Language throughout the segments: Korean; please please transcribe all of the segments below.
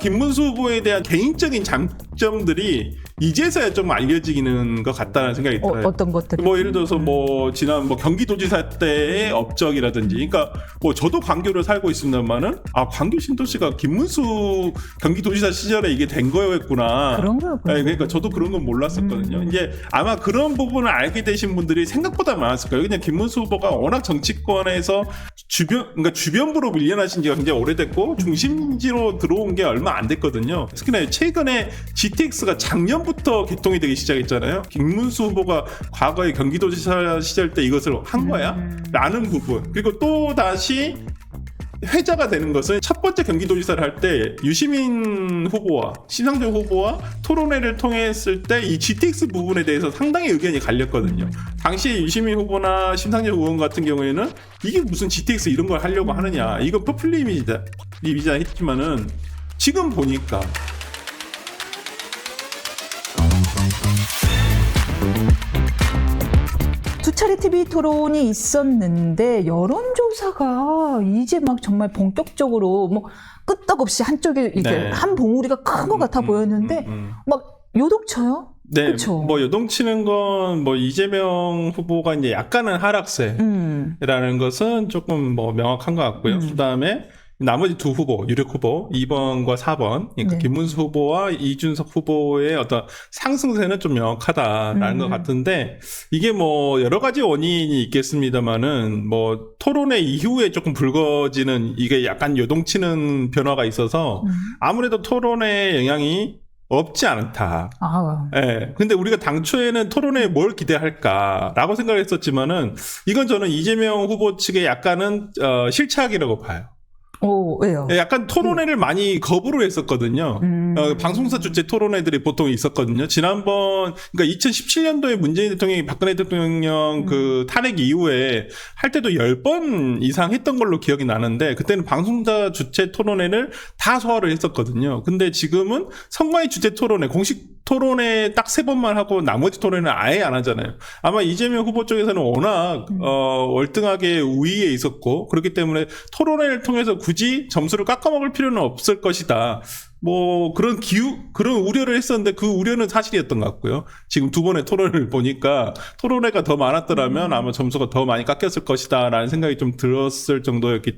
김문수 후보에 대한 개인적인 장점들이 이제서야 좀 알려지는 것 같다는 생각이 어, 들어요. 어떤 것들? 뭐 예를 들어서 뭐 지난 뭐 경기도지사 때의 업적이라든지 그러니까 뭐 저도 광교를 살고 있습니다만은 아 광교 신도시가 김문수 경기도지사 시절에 이게 된 거였구나 그런 거였군요. 네, 그러니까 저도 그런 건 몰랐었거든요. 음. 이제 아마 그런 부분을 알게 되신 분들이 생각보다 많았을 거예요. 그냥 김문수 후보가 워낙 정치권에서 주변, 그러니까 주변부로 밀려나신 지가 굉장히 오래됐고 중심지로 들어온 게 얼마 안 됐거든요. 특히나 최근에 GTX가 작년 부터 개통이 되기 시작했잖아요. 김문수 후보가 과거에 경기도지사 시절 때 이것을 한 거야? 음. 라는 부분. 그리고 또 다시 회자가 되는 것은 첫 번째 경기도지사를 할 때 유시민 후보와 심상정 후보와 토론회를 통했을 때 이 GTX 부분에 대해서 상당히 의견이 갈렸거든요. 당시에 유시민 후보나 심상정 의원 같은 경우에는 이게 무슨 GTX 이런 걸 하려고 하느냐. 이건 퍼플리미이다. 이미자 했지만은 지금 보니까 차례 TV 토론이 있었는데 여론조사가 이제 막 정말 본격적으로 뭐 끄떡없이 한쪽에 이게 네. 한 봉우리가 큰 것 같아 음, 보였는데 음, 음. 막 요독쳐요. 네, 그쵸. 뭐 요동치는 건 뭐 이재명 후보가 이제 약간은 하락세. 음. 라는 것은 조금 뭐 명확한 것 같고요. 음. 그다음에 나머지 두 후보, 유력 후보 2번과 4번, 그러니까 네. 김문수 후보와 이준석 후보의 어떤 상승세는 좀 명확하다라는 음. 것 같은데 이게 뭐 여러 가지 원인이 있겠습니다만은 뭐 토론회 이후에 조금 불거지는 이게 약간 요동치는 변화가 있어서 음. 아무래도 토론회 영향이 없지 않다. 아, 예. 근데 우리가 당초에는 토론회에 뭘 기대할까라고 생각을 했었지만은 이건 저는 이재명 후보 측의 약간은 어, 실착이라고 봐요. 오, 왜요? 예, 약간 토론회를 많이 거부를 했었거든요. 음. 어, 방송사 주최 토론회들이 보통 있었거든요. 지난번 그러니까 2017년도에 문재인 대통령이 박근혜 대통령 음. 그 탄핵 이후에 할 때도 10번 이상 했던 걸로 기억이 나는데 그때는 방송사 주최 토론회를 다 소화를 했었거든요. 근데 지금은 선거의 주최 토론회 공식 토론회 딱세 번만 하고 나머지 토론회는 아예 안 하잖아요. 아마 이재명 후보 쪽에서는 워낙 음. 어, 월등하게 우위에 있었고 그렇기 때문에 토론회를 통해서 굳이 점수를 깎아먹을 필요는 없을 것이다. 뭐 그런 기우 그런 우려를 했었는데 그 우려는 사실이었던 것 같고요. 지금 두 번의 토론을 보니까 토론회가 더 많았더라면 음. 아마 점수가 더 많이 깎였을 것이다라는 생각이 좀 들었을 정도였기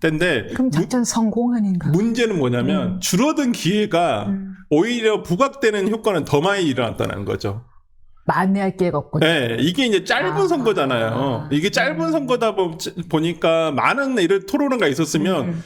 때인데 그럼 작전 성공 아닌가? 문제는 뭐냐면 음. 줄어든 기회가 음. 오히려 부각되는 효과는 더 많이 일어났다는 거죠. 만회할 기회가 없군요. 네, 이게 이제 짧은 아. 선거잖아요. 이게 짧은 음. 선거다 보, 보니까 많은 이런 토론회가 있었으면 음.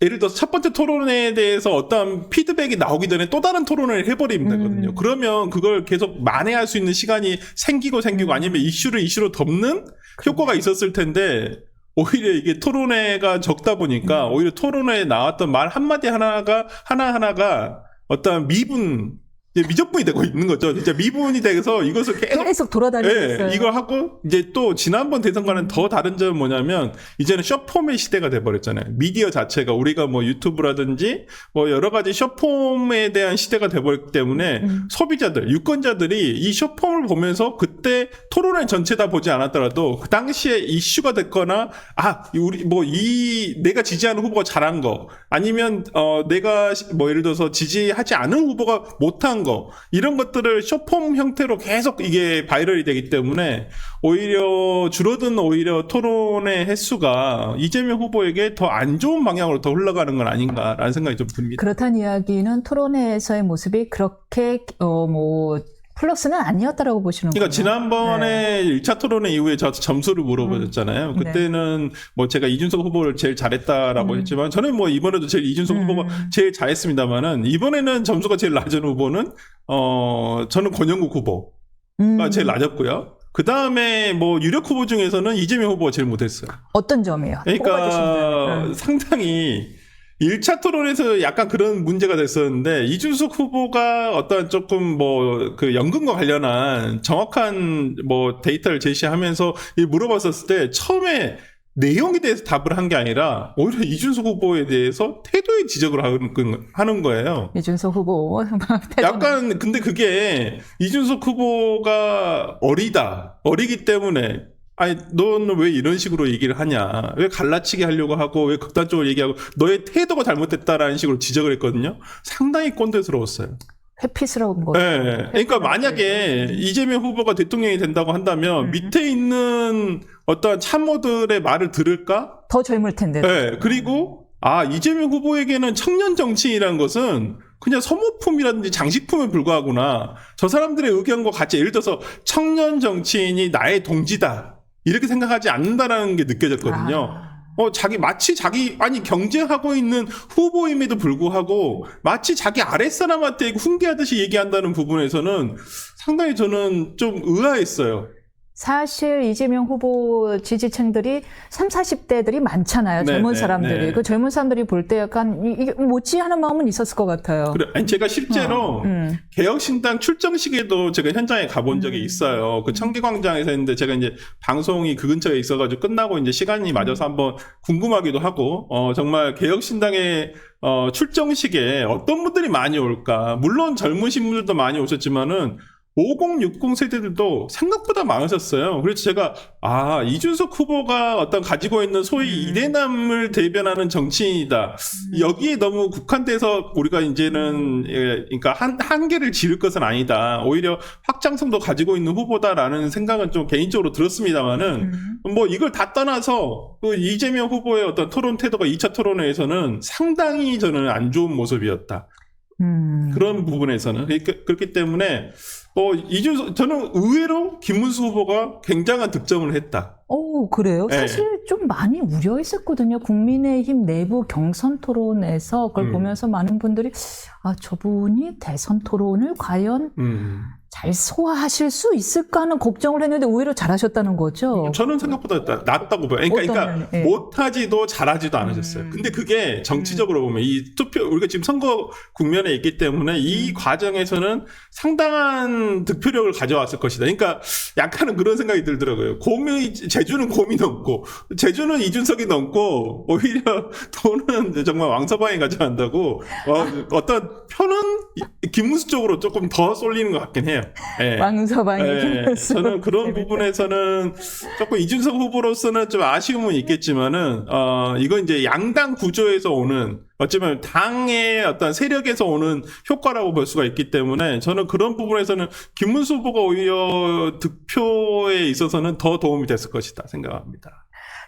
예를 들어서 첫 번째 토론회에 대해서 어떤 피드백이 나오기 전에 또 다른 토론회를 해버리면 음. 되거든요. 그러면 그걸 계속 만회할 수 있는 시간이 생기고 생기고 음. 아니면 이슈를 이슈로 덮는 효과가 있었을 텐데 오히려 이게 토론회가 적다 보니까 음. 오히려 토론회에 나왔던 말 한마디 하나가 하나하나가 어떤 미분 미적분이 되고 있는 거죠. 진짜 미분이 돼서 이것을 계속 계속 돌아다니고 있어요. 예, 이걸 하고 이제 또 지난번 대선과는 더 다른 점은 뭐냐면 이제는 숏폼의 시대가 돼버렸잖아요. 미디어 자체가 우리가 뭐 유튜브라든지 뭐 여러 가지 숏폼에 대한 시대가 돼버렸기 때문에 음. 소비자들, 유권자들이 이 숏폼을 보면서 그때 토론회 전체 다 보지 않았더라도 그 당시에 이슈가 됐거나 아 우리 뭐 이 내가 지지하는 후보가 잘한 거 아니면 어 내가 시- 뭐 예를 들어서 지지하지 않은 후보가 못한 거 이런 것들을 숏폼 형태로 계속 이게 바이럴이 되기 때문에 오히려 줄어든 오히려 토론의 횟수가 이재명 후보에게 더 안 좋은 방향으로 더 흘러가는 건 아닌가라는 생각이 좀 듭니다. 그렇다는 이야기는 토론회에서의 모습이 그렇게 어뭐 플러스는 아니었다라고 보시는 거예요. 그러니까 지난번에 1차 토론회 이후에 저 점수를 물어보셨잖아요. 네. 그때는 뭐 제가 이준석 후보를 제일 잘했다라고 음. 했지만 저는 뭐 이번에도 제일 이준석 음. 후보가 제일 잘했습니다만은 이번에는 점수가 제일 낮은 후보는 어 저는 권영국 후보가 음. 제일 낮았고요. 그 다음에 뭐 유력 후보 중에서는 이재명 후보가 제일 못했어요. 어떤 점이에요? 그러니까 꼽아주신다면. 상당히 1차 토론에서 약간 그런 문제가 됐었는데 이준석 후보가 어떤 조금 뭐 그 연금과 관련한 정확한 뭐 데이터를 제시하면서 이 물어봤었을 때 처음에 내용에 대해서 답을 한 게 아니라 오히려 이준석 후보에 대해서 태도의 지적을 하는, 거- 하는 거예요. 이준석 후보 약간 근데 그게 이준석 후보가 어리다 어리기 때문에 아니 너는 왜 이런 식으로 얘기를 하냐? 왜 갈라치게 하려고 하고 왜 극단적으로 얘기하고 너의 태도가 잘못됐다라는 식으로 지적을 했거든요. 상당히 꼰대스러웠어요. 회피스러운 거. 네. 그러니까 만약에 이재명 후보가 대통령이 된다고 한다면 음. 밑에 있는 어떤 참모들의 말을 들을까? 더 젊을 텐데. 네. 그리고 아 이재명 후보에게는 청년 정치인이라는 것은 그냥 소모품이라든지 장식품에 불과하구나. 저 사람들의 의견과 같이 예를 들어서 청년 정치인이 나의 동지다. 이렇게 생각하지 않는다라는 게 느껴졌거든요. 아. 어, 자기, 마치 자기, 아니, 경쟁하고 있는 후보임에도 불구하고, 마치 자기 아랫사람한테 훈계하듯이 얘기한다는 부분에서는 상당히 저는 좀 의아했어요. 사실 이재명 후보 지지층들이 3, 40대들이 많잖아요. 네, 젊은 네, 사람들이. 네. 그 젊은 사람들이 볼 때 약간 이- 이게 뭐지 하는 마음은 있었을 것 같아요. 그래, 아니, 제가 실제로 음. 개혁신당 출정식에도 제가 현장에 가본 적이 음. 있어요. 그 청계광장에서 했는데 제가 이제 방송이 그 근처에 있어가지고 끝나고 이제 시간이 맞아서 음. 한번 궁금하기도 하고, 어, 정말 개혁신당의 어, 출정식에 어떤 분들이 많이 올까. 물론 젊으신 분들도 많이 오셨지만은 5060 세대들도 생각보다 많으셨어요. 그래서 제가, 아, 이준석 후보가 어떤 가지고 있는 소위 음. 이대남을 대변하는 정치인이다. 여기에 너무 국한돼서 우리가 이제는 예, 그러니까 한 한계를 지을 것은 아니다. 오히려 확장성도 가지고 있는 후보다라는 생각은 좀 개인적으로 들었습니다만은 음. 뭐 이걸 다 떠나서 그 이재명 후보의 어떤 토론 태도가 2차 토론회에서는 상당히 저는 안 좋은 모습이었다. 음. 그런 부분에서는 그러니까 그렇기 때문에 어 이준석 저는 의외로 김문수 후보가 굉장한 득점을 했다. 오, 그래요? 네. 사실 좀 많이 우려했었거든요. 국민의힘 내부 경선 토론에서 그걸 음. 보면서 많은 분들이 아, 저분이 대선 토론을 과연 음. 잘 소화하실 수 있을까 하는 걱정을 했는데 오히려 잘하셨다는 거죠. 저는 생각보다 나- 낫다고 봐요. 그러니까, 어떤 그러니까? 예. 못하지도 잘하지도 않으셨어요. 음. 근데 그게 정치적으로 보면 이 투표 우리가 지금 선거 국면에 있기 때문에 이 음. 과정에서는 상당한 득표력을 가져왔을 것이다. 그러니까 약간은 그런 생각이 들더라고요. 곰이 제주는 곰이 넘고 제주는 이준석이 넘고 오히려 돈은 정말 왕서방이 가져간다고 어, 떤 표는 이- 김문수 쪽으로 조금 더 쏠리는 것 같긴 해요. 예. 왕서방이 예, 김문수. 저는 그런. 부분에서는 조금 이준석 후보로서는 좀 아쉬움은 있겠지만은 어 이건 이제 양당 구조에서 오는 어쩌면 당의 어떤 세력에서 오는 효과라고 볼 수가 있기 때문에 저는 그런 부분에서는 김문수 후보가 오히려 득표에 있어서는 더 도움이 됐을 것이다 생각합니다.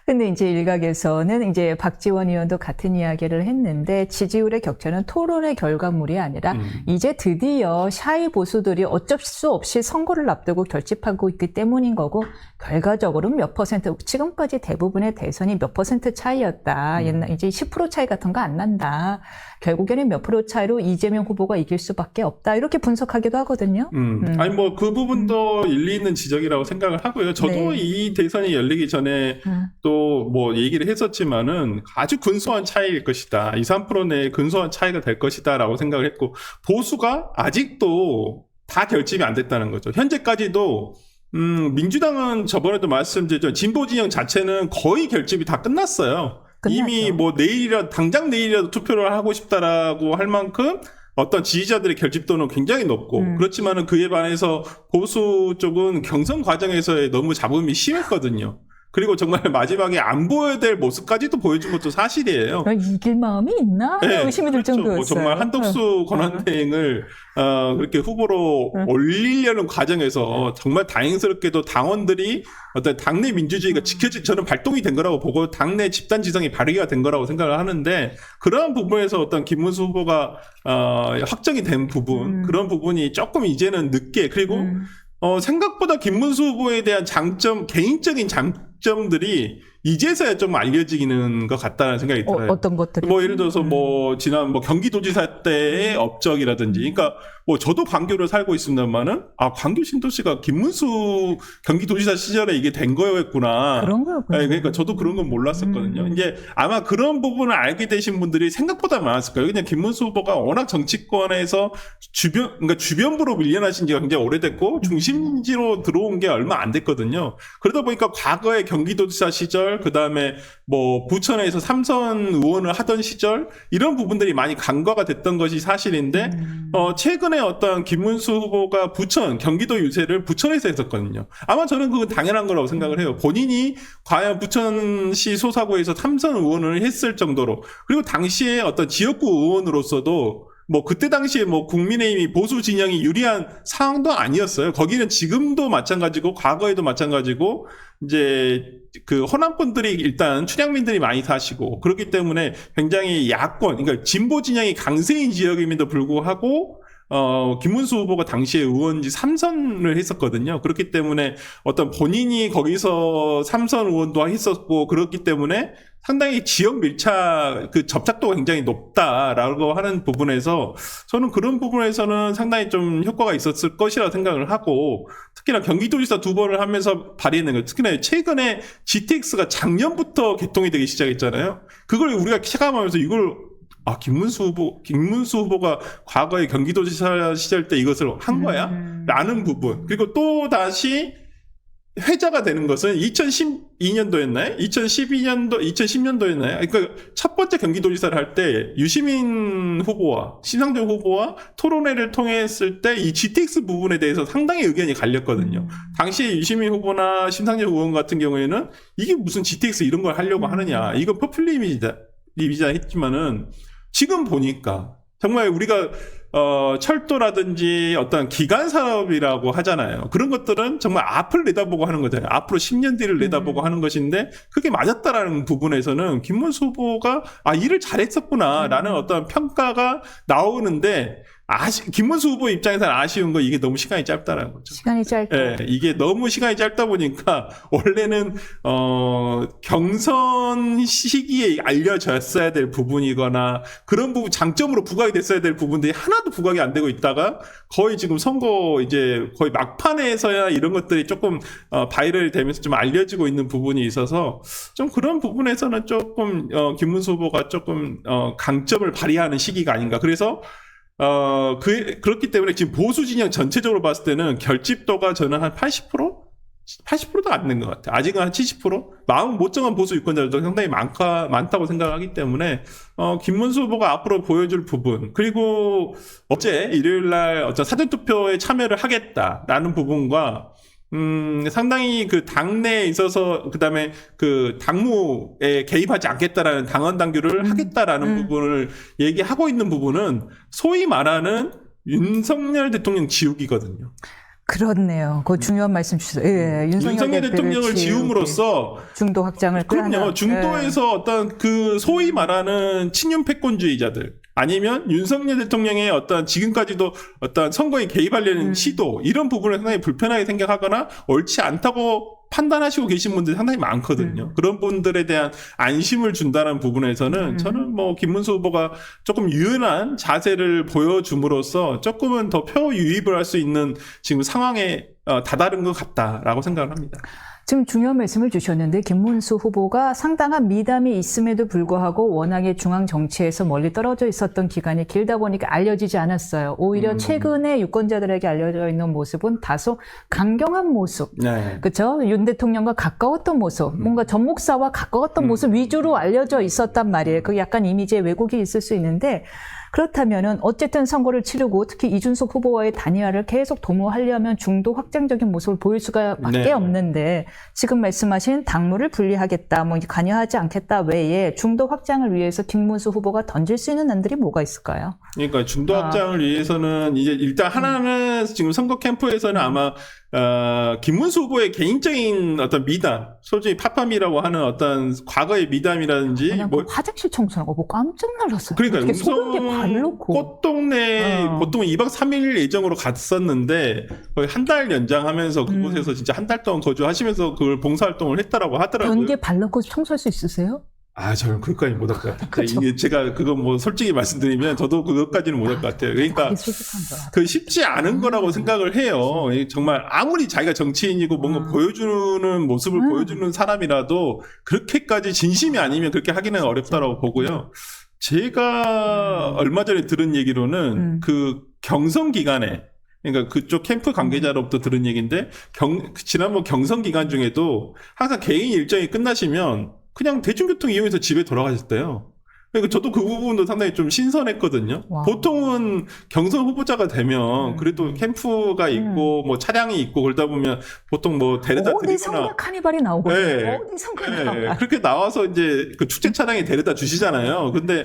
근데 이제 일각에서는 이제 박지원 의원도 같은 이야기를 했는데 지지율의 격차는 토론의 결과물이 아니라 음. 이제 드디어 샤이 보수들이 어쩔 수 없이 선거를 앞두고 결집하고 있기 때문인 거고 결과적으로는 몇 퍼센트 지금까지 대부분의 대선이 몇 퍼센트 차이였다. 음. 옛날 이제 10% 차이 같은 거 안 난다. 결국에는 몇 프로 차이로 이재명 후보가 이길 수밖에 없다. 이렇게 분석하기도 하거든요. 음. 음. 아니 뭐 그 부분도 일리 있는 지적이라고 생각을 하고요. 저도 네. 이 대선이 열리기 전에 음. 또뭐 얘기를 했었지만은 아주 근소한 차이일 것이다. 2, 3% 내에 근소한 차이가 될 것이다라고 생각을 했고 보수가 아직도 다 결집이 안 됐다는 거죠. 현재까지도 음, 민주당은 저번에도 말씀드렸죠. 진보 진영 자체는 거의 결집이 다 끝났어요. 끝났죠. 이미 뭐 내일이라 당장 내일이라도 투표를 하고 싶다라고 할 만큼 어떤 지지자들의 결집도는 굉장히 높고 음. 그렇지만은 그에 반해서 보수 쪽은 경선 과정에서의 너무 잡음이 심했거든요. 그리고 정말 마지막에 안 보여야 될 모습까지도 보여준 것도 사실이에요. 어, 이길 마음이 있나? 네, 의심이 들 그렇죠. 정도였어요. 뭐 정말 한덕수 권한대행을 어, 그렇게 후보로 응. 올리려는 과정에서 정말 다행스럽게도 당원들이 어떤 당내 음. 민주주의가 지켜지 저는 발동이 된 거라고 보고 당내 집단 지성이 발휘가 된 거라고 생각을 하는데 그러한 부분에서 어떤 김문수 후보가 어, 확정이 된 부분 음. 그런 부분이 조금 이제는 늦게 그리고 음. 어, 생각보다 김문수 후보에 대한 장점, 개인적인 장 점들이 이제서야 좀 알려지는 것 같다는 생각이 어, 들어요. 어떤 것들이? 뭐 예를 들어서 음. 뭐 지난 뭐 경기도지사 때의 업적이라든지, 그러니까 뭐 저도 광교를 살고 있습니다만은 아 광교 신도시가 김문수 경기도지사 시절에 이게 된 거였구나. 그런 거였군요. 네, 그러니까 저도 그런 건 몰랐었거든요. 음. 이제 아마 그런 부분을 알게 되신 분들이 생각보다 많았을 거예요. 그냥 김문수 후보가 워낙 정치권에서 주변, 그러니까 주변부로 밀려나신 지가 굉장히 오래됐고 중심지로 들어온 게 얼마 안 됐거든요. 그러다 보니까 과거의 경기도지사 시절 시절, 그 다음에 뭐 부천에서 삼선 의원을 하던 시절 이런 부분들이 많이 간과가 됐던 것이 사실인데 음. 어 최근에 어떤 김문수 후보가 부천 경기도 유세를 부천에서 했었거든요. 아마 저는 그건 당연한 거라고 생각을 해요. 본인이 과연 부천시 소사구에서 삼선 의원을 했을 정도로 그리고 당시에 어떤 지역구 의원으로서도 뭐 그때 당시에 뭐 국민의힘이 보수 진영이 유리한 상황도 아니었어요. 거기는 지금도 마찬가지고 과거에도 마찬가지고 이제 그 호남분들이 일단 춘향민들이 많이 사시고 그렇기 때문에 굉장히 야권 그러니까 진보 진영이 강세인 지역임에도 불구하고 어, 김문수 후보가 당시에 의원지 3선을 했었거든요. 그렇기 때문에 어떤 본인이 거기서 3선 의원도 했었고, 그렇기 때문에 상당히 지역 밀착, 그 접착도가 굉장히 높다라고 하는 부분에서 저는 그런 부분에서는 상당히 좀 효과가 있었을 것이라 생각을 하고, 특히나 경기도지사 두 번을 하면서 발휘했는 거, 특히나 최근에 GTX가 작년부터 개통이 되기 시작했잖아요. 그걸 우리가 체감하면서 이걸 아, 김문수 후보, 김문수 후보가 과거에 경기도지사 시절 때 이것을 한 거야? 음. 라는 부분. 그리고 또 다시 회자가 되는 것은 2012년도였나요? 2012년도, 2010년도였나요? 그러니까 첫 번째 경기도지사를 할 때 유시민 후보와 심상정 후보와 토론회를 통했을 때 이 GTX 부분에 대해서 상당히 의견이 갈렸거든요. 당시 유시민 후보나 심상정 의원 같은 경우에는 이게 무슨 GTX 이런 걸 하려고 하느냐. 이건 퍼플리즘이다. 이자 했지만은 지금 보니까 정말 우리가 어, 철도라든지 어떤 기간 산업이라고 하잖아요. 그런 것들은 정말 앞을 내다보고 하는 거잖아요. 앞으로 10년 뒤를 내다보고 음. 하는 것인데 그게 맞았다라는 부분에서는 김문수 후보가 아 일을 잘했었구나라는 음. 어떤 평가가 나오는데 아시, 김문수 후보 입장에서는 아쉬운 거 이게 너무 시간이 짧다라는 거죠. 시간이 짧고 예, 이게 너무 시간이 짧다 보니까 원래는 어 경선 시기에 알려졌어야 될 부분이거나 그런 부분 장점으로 부각이 됐어야 될 부분들이 하나도 부각이 안 되고 있다가 거의 지금 선거 이제 거의 막판에서야 이런 것들이 조금 어, 바이럴 되면서 좀 알려지고 있는 부분이 있어서 좀 그런 부분에서는 조금 어, 김문수 후보가 조금 어, 강점을 발휘하는 시기가 아닌가. 그래서 어, 그, 그렇기 때문에 지금 보수 진영 전체적으로 봤을 때는 결집도가 저는 한 80%? 80%도 안 된 것 같아요. 아직은 한 70%? 마음 못 정한 보수 유권자들도 상당히 많가, 많다고 생각하기 때문에, 어, 김문수 후보가 앞으로 보여줄 부분, 그리고 어제 일요일 날 어떤 사전투표에 참여를 하겠다라는 부분과, 음, 상당히 그 당내에 있어서, 그 다음에 그 당무에 개입하지 않겠다라는 당원 당규를 음, 하겠다라는 음. 부분을 얘기하고 있는 부분은 소위 말하는 윤석열 대통령 지우기거든요. 그렇네요. 그 중요한 말씀 주셨어요. 예, 윤석열, 윤석열 대표를 대통령을 지움으로써 중도 확장을 그럼요. 끌어내는, 예. 중도에서 어떤 그 소위 말하는 친윤 패권주의자들 아니면 윤석열 대통령의 어떤 지금까지도 어떤 선거에 개입하려는 음. 시도 이런 부분을 상당히 불편하게 생각하거나 옳지 않다고 판단하시고 계신 분들이 상당히 많거든요. 음. 그런 분들에 대한 안심을 준다는 부분에서는 음. 저는 뭐 김문수 후보가 조금 유연한 자세를 보여줌으로써 조금은 더 표 유입을 할 수 있는 지금 상황에 어, 다다른 것 같다라고 생각을 합니다. 지금 중요한 말씀을 주셨는데 김문수 후보가 상당한 미담이 있음에도 불구하고 워낙에 중앙 정치에서 멀리 떨어져 있었던 기간이 길다 보니까 알려지지 않았어요. 오히려 음. 최근에 유권자들에게 알려져 있는 모습은 다소 강경한 모습. 네. 그렇죠? 윤 대통령과 가까웠던 모습, 뭔가 전 목사와 가까웠던 음. 모습 위주로 알려져 있었단 말이에요. 그 약간 이미지에 왜곡이 있을 수 있는데 그렇다면은 어쨌든 선거를 치르고 특히 이준석 후보와의 단일화를 계속 도모하려면 중도 확장적인 모습을 보일 수가밖에 네. 없는데 지금 말씀하신 당무를 분리하겠다, 뭐 관여하지 않겠다 외에 중도 확장을 위해서 김문수 후보가 던질 수 있는 안들이 뭐가 있을까요? 그러니까 중도 아. 확장을 위해서는 이제 일단 하나는 지금 선거 캠프에서는 아마 어, 김문수 후보의 개인적인 어떤 미담, 솔직히 파파미라고 하는 어떤 과거의 미담이라든지 그냥 뭐 그 화장실 청소하고 뭐 깜짝 놀랐어요. 그러니까 어떻게 발 넣고 꽃동네 어. 보통 2박 3일 예정으로 갔었는데 거의 한 달 연장하면서 음. 그곳에서 진짜 한 달 동안 거주하시면서 그걸 봉사활동을 했다라고 하더라고요. 변기에 발 넣고 청소할 수 있으세요? 아, 저는 그것까지 못할 것 같아요. 그쵸. 이게 제가 그거 뭐 솔직히 말씀드리면 저도 그것까지는 못할 것 같아요. 그러니까. 그 쉽지 않은 거라고 생각을 해요. 이 정말 아무리 자기가 정치인이고 뭔가 음. 보여주는 모습을 음. 보여주는 사람이라도 그렇게까지 진심이 아니면 그렇게 하기는 어렵다라고 보고요. 제가 음. 얼마 전에 들은 얘기로는 음. 그 경선 기간에 그러니까 그쪽 캠프 관계자로부터 들은 얘기인데 경 지난번 경선 기간 중에도 항상 개인 일정이 끝나시면 그냥 대중교통 이용해서 집에 돌아가셨대요. 그러니까 저도 그 부분도 상당히 좀 신선했거든요. 와우. 보통은 경선 후보자가 되면 음. 그래도 캠프가 있고 뭐 차량이 있고 그러다 보면 보통 뭐 데려다 드리거나 어디선가 카니발이 나오거든요. 네. 어디선가 네, 나와. 그렇게 나와서 이제 그 축제 차량에 데려다 주시잖아요. 근데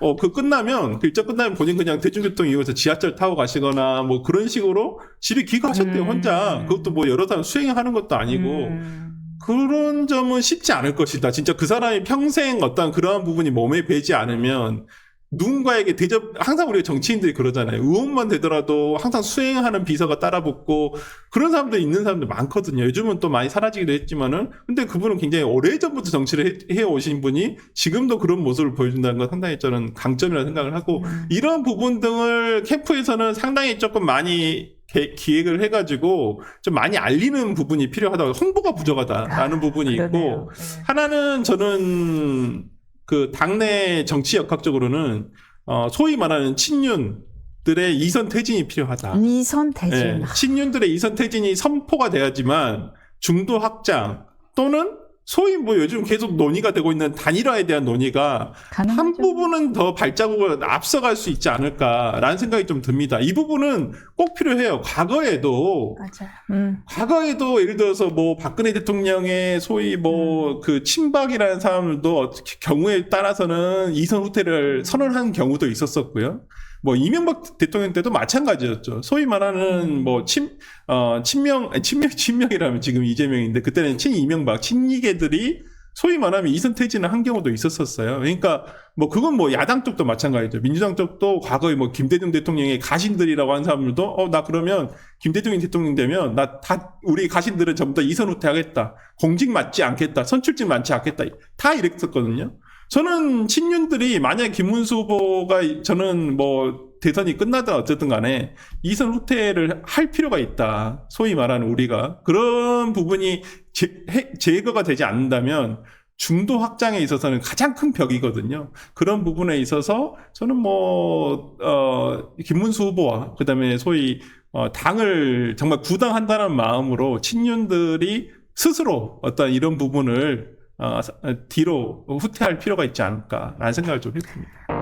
어 그 끝나면 그 일정 끝나면 본인 그냥 대중교통 이용해서 지하철 타고 가시거나 뭐 그런 식으로 집에 귀가하셨대요 음. 혼자. 그것도 뭐 여러 사람 수행하는 것도 아니고 음. 그런 점은 쉽지 않을 것이다. 진짜 그 사람이 평생 어떤 그러한 부분이 몸에 배지 않으면 누군가에게 대접, 항상 우리가 정치인들이 그러잖아요. 의원만 되더라도 항상 수행하는 비서가 따라붙고 그런 사람들 있는 사람들 많거든요. 요즘은 또 많이 사라지기도 했지만은 근데 그분은 굉장히 오래전부터 정치를 해, 오신 분이 지금도 그런 모습을 보여준다는 건 상당히 저는 강점이라고 생각을 하고 음. 이런 부분 등을 캠프에서는 상당히 조금 많이 개- 기획을 해가지고 좀 많이 알리는 부분이 필요하다. 홍보가 부족하다라는 부분이 있고 그러네요. 네. 하나는 저는 그 당내 정치 역학적으로는 어 소위 말하는 친윤 들의 이선 퇴진이 필요하다. 이선 대진. 예, 친윤들의 이선 퇴진이 선포가 돼야지만 중도 확장 또는 소위 뭐 요즘 계속 논의가 되고 있는 단일화에 대한 논의가 가능하죠. 한 부분은 더 발자국을 앞서갈 수 있지 않을까라는 생각이 좀 듭니다. 이 부분은 꼭 필요해요. 과거에도 맞아요. 음. 과거에도 예를 들어서 뭐 박근혜 대통령의 소위 음. 뭐그 친박이라는 사람들도 어떻게 경우에 따라서는 이선 음. 후퇴를 선언한 경우도 있었었고요. 뭐 이명박 대통령 때도 마찬가지였죠. 소위 말하는 음. 뭐 친, 어, 친명, 친명, 친명이라면 지금 이재명인데 그때는 친 이명박, 친이계들이 소위 말하면 이선 퇴진을 한 경우도 있었었어요. 그러니까 뭐 그건 뭐 야당 쪽도 마찬가지죠. 민주당 쪽도 과거에 뭐 김대중 대통령의 가신들이라고 한 사람들도 어 나 그러면 김대중 대통령 되면 나 다 우리 가신들은 전부 다 이선 후퇴하겠다. 공직 맞지 않겠다. 선출직 맞지 않겠다. 다 이랬었거든요. 저는 친윤들이 만약 김문수 후보가 저는 뭐 대선이 끝나든 어쨌든 간에 이선 후퇴를 할 필요가 있다. 소위 말하는 우리가 그런 부분이 제, 해- 제거가 되지 않는다면 중도 확장에 있어서는 가장 큰 벽이거든요. 그런 부분에 있어서 저는 뭐, 어, 김문수 후보와 그 다음에 소위, 어, 당을 정말 구당한다는 마음으로 친윤들이 스스로 어떤 이런 부분을, 어, 뒤로 후퇴할 필요가 있지 않을까라는 생각을 좀 했습니다.